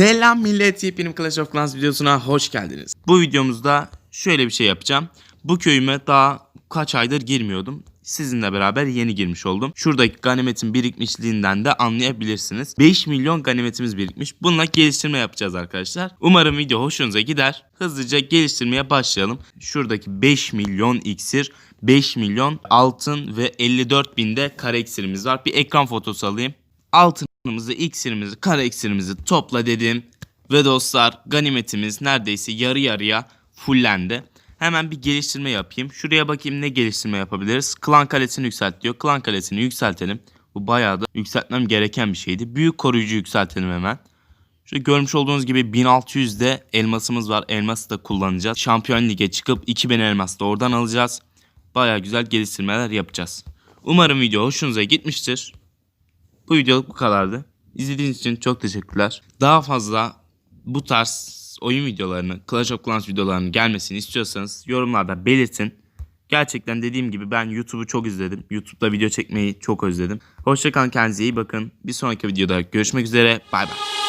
Selam millet yepyeni Clash of Clans videosuna hoş geldiniz. Bu videomuzda şöyle bir şey yapacağım. Bu köyüme daha kaç aydır girmiyordum. Sizinle beraber yeni girmiş oldum. Şuradaki ganimetin birikmişliğinden de anlayabilirsiniz. 5 milyon ganimetimiz birikmiş. Bununla geliştirme yapacağız arkadaşlar. Umarım video hoşunuza gider. Hızlıca geliştirmeye başlayalım. Şuradaki 5 milyon iksir, 5 milyon altın ve 54 binde kare iksirimiz var. Bir ekran fotosu alayım. Altınımızı, iksirimizi, kara iksirimizi topla dedim. Ve dostlar ganimetimiz neredeyse yarı yarıya fullendi. Hemen bir geliştirme yapayım. Şuraya bakayım ne geliştirme yapabiliriz. Klan kalesini yükselt diyor. Klan kalesini yükseltelim. Bu bayağı da yükseltmem gereken bir şeydi. Büyük koruyucu yükseltelim hemen. Şöyle görmüş olduğunuz gibi 1600'de elmasımız var. Elması da kullanacağız. Şampiyon lige çıkıp 2000 elmas da oradan alacağız. Bayağı güzel geliştirmeler yapacağız. Umarım video hoşunuza gitmiştir. Bu videoluk bu kadardı. İzlediğiniz için çok teşekkürler. Daha fazla bu tarz oyun videolarını, Clash of Clans videolarının gelmesini istiyorsanız yorumlarda belirtin. Gerçekten dediğim gibi ben YouTube'u çok izledim. YouTube'da video çekmeyi çok özledim. Hoşçakalın kendinize iyi bakın. Bir sonraki videoda görüşmek üzere. Bay bay.